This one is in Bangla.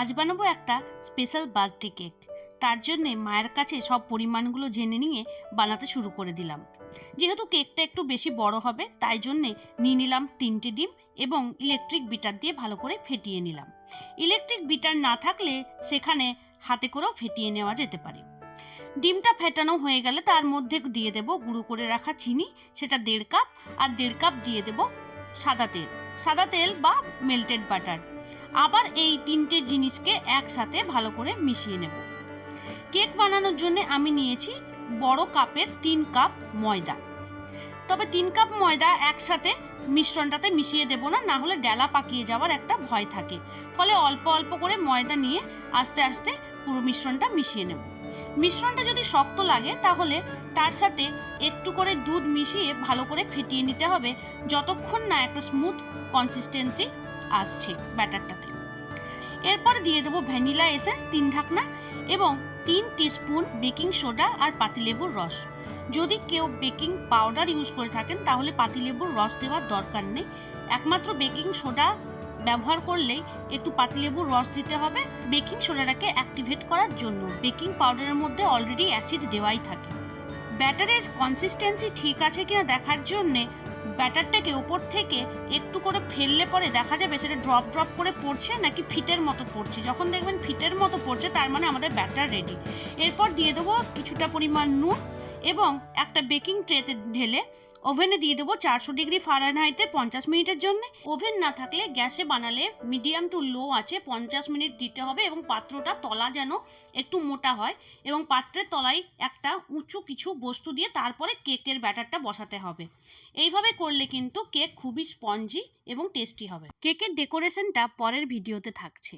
আজ বানাবো একটা স্পেশাল বার্থডে কেক। তার জন্যে মায়ের কাছে সব পরিমাণগুলো জেনে নিয়ে বানাতে শুরু করে দিলাম। যেহেতু কেকটা একটু বেশি বড় হবে, তাই জন্যে নিয়ে নিলাম তিনটে ডিম এবং ইলেকট্রিক বিটার দিয়ে ভালো করে ফেটিয়ে নিলাম। ইলেকট্রিক বিটার না থাকলে সেখানে হাতে করেও ফেটিয়ে নেওয়া যেতে পারে। ডিমটা ফেটানো হয়ে গেলে তার মধ্যে দিয়ে দেব গুঁড়ো করে রাখা চিনি, সেটা দেড় কাপ, আর দেড় কাপ দিয়ে দেব সাদা তেল। সাদা তেল বা মেল্টেড বাটার আবার এই তিনটে জিনিসকে একসাথে ভালো করে মিশিয়ে নেব। কেক বানানোর জন্য আমি নিয়েছি বড় কাপের তিন কাপ ময়দা। তবে তিন কাপ ময়দা একসাথে মিশ্রণটাতে মিশিয়ে দেব না না হলে ডেলা পাকিয়ে যাওয়ার একটা ভয় থাকে। ফলে অল্প অল্প করে ময়দা নিয়ে আস্তে আস্তে পুরো মিশ্রণটা মিশিয়ে নেব। মিশ্রণটা যদি শক্ত লাগে, তাহলে তার সাথে একটু করে দুধ মিশিয়ে ভালো করে ফেটিয়ে নিতে হবে, যতক্ষণ না একটা স্মুথ কনসিস্টেন্সি আসছে ব্যাটারটাতে। এরপর দিয়ে দেবো ভ্যানিলা এসেন্স তিন ঢাকনা এবং তিন টিস্পুন বেকিং সোডা আর পাতিলেবুর রস। যদি কেউ বেকিং পাউডার ইউজ করে থাকেন, তাহলে পাতিলেবুর রস দেওয়ার দরকার নেই। একমাত্র বেকিং সোডা ব্যবহার করলেই একটু পাতিলেবুর রস দিতে হবে। বেকিং সোডাটাকে অ্যাক্টিভেট করার জন্য বেকিং পাউডারের মধ্যে অলরেডি অ্যাসিড দেওয়াই থাকে। ব্যাটারের কনসিস্টেন্সি ঠিক আছে কিনা দেখার জন্যে ব্যাটারটাকে ওপর থেকে একটু করে ফেললে পরে দেখা যাবে সেটা ড্রপ ড্রপ করে পড়ছে নাকি ফিটের মতো পড়ছে। যখন দেখবেন ফিটের মতো পড়ছে, তার মানে আমাদের ব্যাটার রেডি এরপর দিয়ে দেবো কিছুটা পরিমাণ নুন এবং একটা বেকিং ট্রেতে ঢেলে ওভেনে দিয়ে দেবো চারশো ডিগ্রি ফারেনহাইটে পঞ্চাশ মিনিটের জন্য। ওভেন না থাকলে গ্যাসে বানালে মিডিয়াম টু লো আছে, পঞ্চাশ মিনিট দিতে হবে এবং পাত্রটা, তলা যেন একটু মোটা হয় এবং পাত্রের তলায় একটা উঁচু কিছু বস্তু দিয়ে তারপরে কেকের ব্যাটারটা বসাতে হবে। এইভাবে করলে কিন্তু কেক খুবই স্পঞ্জি এবং টেস্টি হবে। কেকের ডেকোরেশনটা পরের ভিডিওতে থাকছে।